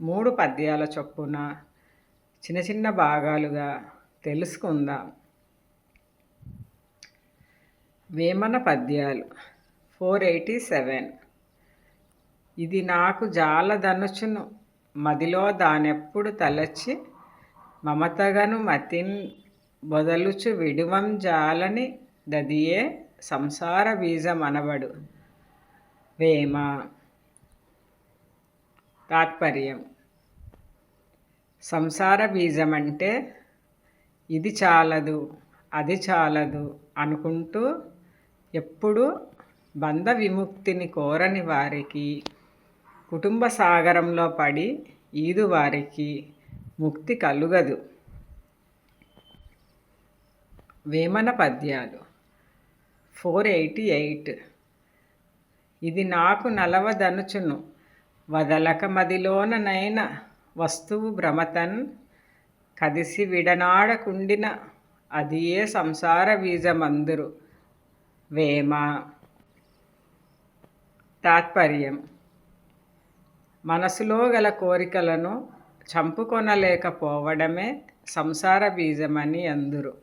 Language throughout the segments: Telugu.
మూడు పద్యాల చొప్పున చిన్న చిన్న భాగాలుగా తెలుసుకుందాం. వేమన పద్యాలు ఫోర్ ఎయిటీ సెవెన్. ఇది నాకు జాలదనుచును మదిలో దానెప్పుడు తలచి మమతగను మతిన్ బొదలుచు విడువం జాలని దదియే సంసార బీజమనబడు. వేమ తాత్పర్యం. సంసార బీజం అంటే ఇది చాలదు అది చాలదు అనుకుంటూ ఎప్పుడు బంధ విముక్తిని కోరని వారికి కుటుంబ సాగరంలో పడి ఈదు వారికి ముక్తి కలుగదు. వేమన పద్యాలు. Four eighty eight. ఇది నాకు నలవదనుచును. వదలక మదిలోననైన వస్తువు భ్రమతన్ కదిసి విడనాడకుండిన అది ఏ సంసార బీజమందురు. వేమ. తాత్పర్యం. మనసులో గల కోరికలను చంపుకొనలేకపోవడమే సంసార బీజమని అందురు.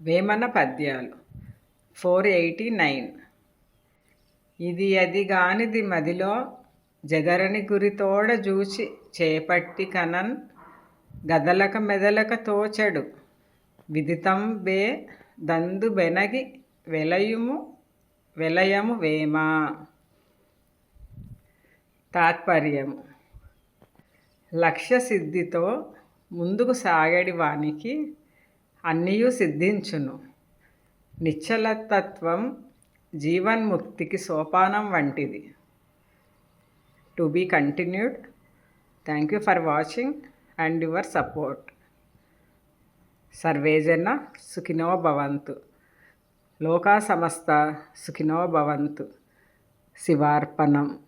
వేమన పద్యాలు. Four eighty nine. ఇది అది గానిది మదిలో జగరని గురితోడ చూసి చేపట్టి కనన్ గదలక మెదలక తోచడు. విదితం బే దందు బెనగి వెలయుము వెలయము వేమా. తాత్పర్యము. లక్ష్య సిద్ధితో ముందుకు సాగడి వానికి అన్నీయు సిద్ధించును. నిశ్చలతత్వం జీవన్ముక్తికి సోపానం వంటిది. To be continued. Thank you for watching and your support. సర్వేజన సుఖినో భవంతు. లోకా సమస్త సుఖినో భవంతు. శివార్పణం.